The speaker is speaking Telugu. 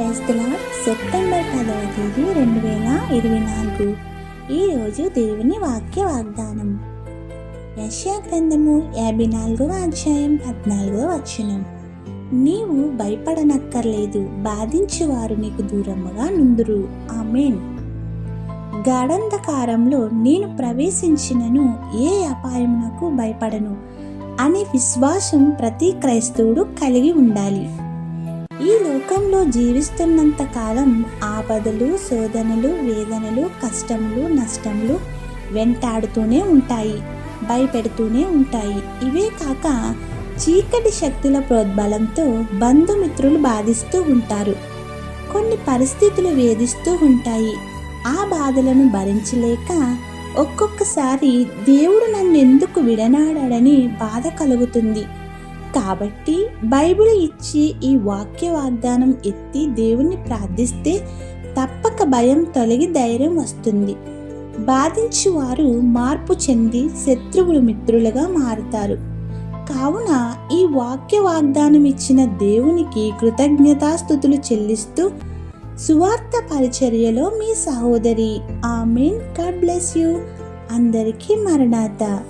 క్రైస్తుల సెప్టెంబర్ పదవ తేదీ రెండు వేల ఇరవై నాలుగు. ఈరోజు దేవుని వాక్య వాగ్దానం. యశ్యా గ్రంథము యాభై నాలుగవ అధ్యాయం పద్నాలుగవ వచనం. నీవు భయపడనక్కర్లేదు బాధించేవారు నీకు దూరముగా నుందురు. ఆమెన్. గాఢంధకారంలో నేను ప్రవేశించినను ఏ అపాయమునకు భయపడను అనే విశ్వాసం ప్రతి క్రైస్తవుడు కలిగి ఉండాలి. ఈ లోకంలో జీవిస్తున్నంత కాలం ఆపదలు శోధనలు వేదనలు కష్టములు నష్టములు వెంటాడుతూనే ఉంటాయి భయపెడుతూనే ఉంటాయి. ఇవే కాక చీకటి శక్తుల ప్రోద్బలంతో బంధుమిత్రులు బాధిస్తూ ఉంటారు. కొన్ని పరిస్థితులు వేధిస్తూ ఉంటాయి. ఆ బాధలను భరించలేక ఒక్కొక్కసారి దేవుడు నన్ను ఎందుకు విడనాడాడని బాధ కలుగుతుంది. కాబట్టి బైబిల్ ఇచ్చి ఈ వాక్య వాగ్దానం ఎత్తి దేవుణ్ణి ప్రార్థిస్తే తప్పక భయం తొలగి ధైర్యం వస్తుంది. బాధించి వారు మార్పు చెంది శత్రువులు మిత్రులుగా మారుతారు. కావున ఈ వాక్య వాగ్దానం ఇచ్చిన దేవునికి కృతజ్ఞతాస్థుతులు చెల్లిస్తూ సువార్త పరిచర్యలో మీ సహోదరి ఆమెన్. God bless you. అందరికీ మరణాత.